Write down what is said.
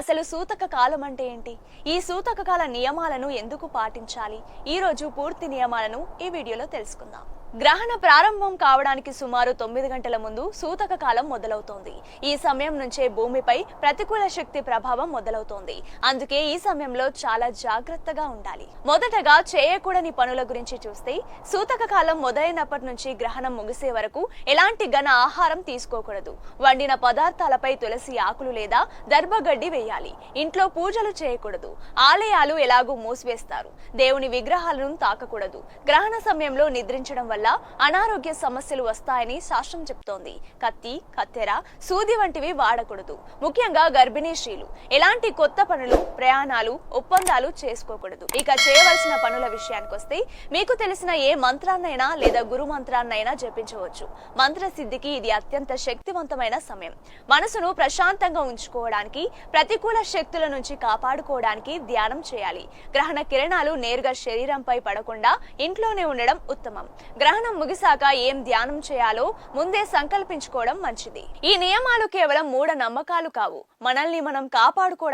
అసలు సూతక కాలం అంటే ఏంటి? ఈ సూతక కాల నియమాలను ఎందుకు పాటించాలి? ఈ రోజు పూర్తి నియమాలను ఈ వీడియోలో తెలుసుకుందాం. గ్రహణ ప్రారంభం కావడానికి సుమారు తొమ్మిది గంటల ముందు సూతక కాలం మొదలవుతోంది. ఈ సమయం నుంచే భూమిపై ప్రతికూల శక్తి ప్రభావం మొదలవుతోంది. అందుకే ఈ సమయంలో చాలా జాగ్రత్తగా ఉండాలి. మొదటగా చేయకూడని పనుల గురించి చూస్తే సూతక కాలం మొదలైనప్పటి నుంచి గ్రహణం ముగిసే వరకు ఎలాంటి ఘన ఆహారం తీసుకోకూడదు. వండిన పదార్థాలపై తులసి ఆకులు లేదా దర్భగడ్డి చేయాలి. ఇంట్లో పూజలు చేయకూడదు. ఆలయాలు ఎలాగూ మూసివేస్తారు. దేవుని విగ్రహాలను తాకకూడదు. గ్రహణ సమయంలో నిద్రించడం వల్ల అనారోగ్య సమస్యలు వస్తాయని శాస్త్రం చెప్తోంది. కత్తి కత్తెర సూది వంటివి వాడకూడదు. ముఖ్యంగా గర్భిణీ స్త్రీలు. ఎలాంటి కొత్త పనులు ప్రయాణాలు ఒప్పందాలు చేసుకోకూడదు. ఇక చేయవలసిన పనుల విషయానికి వస్తే మీకు తెలిసిన ఏ మంత్రాన్నైనా లేదా గురు మంత్రాన్నైనా జపించవచ్చు. మంత్ర సిద్ధికి ఇది అత్యంత శక్తివంతమైన సమయం. మనసును ప్రశాంతంగా ఉంచుకోవడానికి ప్రతికూల శక్తుల నుంచి కాపాడుకోవడానికి ధ్యానం చేయాలి. గ్రహణ కిరణాలు నేరుగా శరీరంపై పడకుండా ఇంట్లోనే ఉండడం ఉత్తమం. గ్రహణం ముగిసాక ఏం ధ్యానం చేయాలో ముందే సంకల్పించుకోవడం మంచిది. ఈ నియమాలు కేవలం మూఢ నమ్మకాలు కావు. మనల్ని మనం కాపాడుకోవడం